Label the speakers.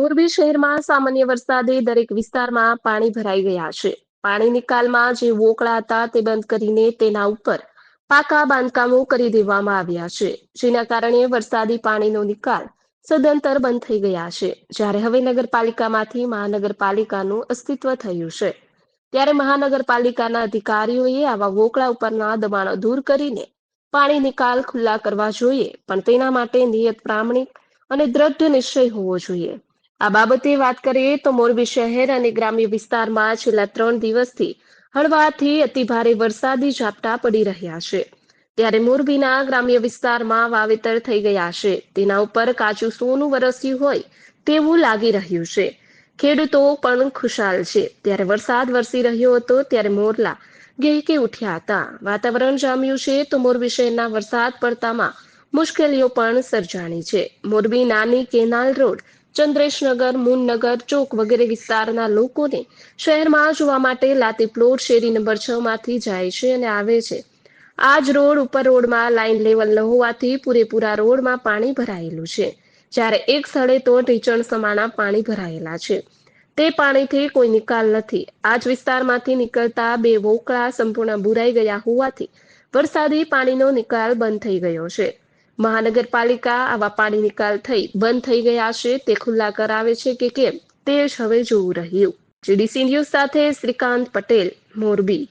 Speaker 1: મોરબી શહેરમાં સામાન્ય વરસાદે દરેક વિસ્તારમાં પાણી ભરાઈ ગયા છે. પાણી નિકાલમાં જે વોકળા હતા તે બંધ કરીને તેના ઉપર પાકા બાંધકામો કરી દેવામાં આવ્યા છે. જેના કારણે વરસાદી પાણીનો નિકાલ સદંતર બંધ થઈ ગયા છે. જ્યારે હવે નગરપાલિકામાંથી મહાનગરપાલિકાનું અસ્તિત્વ થયું છે. ત્યારે મહાનગરપાલિકાના અધિકારીઓએ આવા વોકળા ઉપરના દબાણો દૂર કરીને પાણી નિકાલ ખુલ્લા કરવા જોઈએ. પણ તેના માટે નિયત પ્રામાણિક અને દ્રઢ નિશ્ચય હોવો જોઈએ. આ બાબતે વાત કરીએ તો મોરબી શહેર અને ગ્રામ્ય વિસ્તારમાં છેલ્લા ત્રણ દિવસથી હળવાથી અતિભારે વરસાદી ઝાપટા પડી રહ્યા છે. ત્યારે મોરબીના ગ્રામ્ય વિસ્તારમાં વાવેતર થઈ ગયા છે. તેના ઉપર કાચું સોનું વરસ્યું હોય તેવું લાગી રહ્યું છે. ખેડૂતો પણ ખુશાલ છે. ત્યારે વરસાદ વરસી રહ્યો હતો ત્યારે મોરલા ગેહકી ઉઠ્યા હતા. વાતાવરણ જામ્યું છે તો મોરબી શહેરના વરસાદ પડતામાં મુશ્કેલીઓ પણ સર્જાણી છે. મોરબી નાની કેનાલ રોડ ચંદ્રેશનગર, મુનનગર, ચોક વગેરે વિસ્તારના લોકોને શહેરમાં જોવા માટે લાતી પ્લોટ શેરી નંબર છ માંથી જાય છે અને આવે છે. આ જ રોડ ઉપર રોડમાં લાઇન લેવલ ન હોવાથી પૂરેપૂરા રોડમાં પાણી ભરાયેલું છે. જ્યારે એક સ્થળે તો ઢીચણ સમાણા પાણી ભરાયેલા છે. તે પાણીથી કોઈ નિકાલ નથી. આ જ વિસ્તારમાંથી નીકળતા બે વોકળા સંપૂર્ણ બુરાઈ ગયા હોવાથી વરસાદી પાણીનો નિકાલ બંધ થઈ ગયો છે. મહાનગરપાલિકા આવા પાણી નિકાલ થઈ બંધ થઈ ગયા છે. તે ખુલ્લા કરાવે છે કે કેમ? તે જ હવે જોવું રહ્યું. જીડીસી ન્યૂઝ સાથે શ્રીકાંત પટેલ, મોરબી.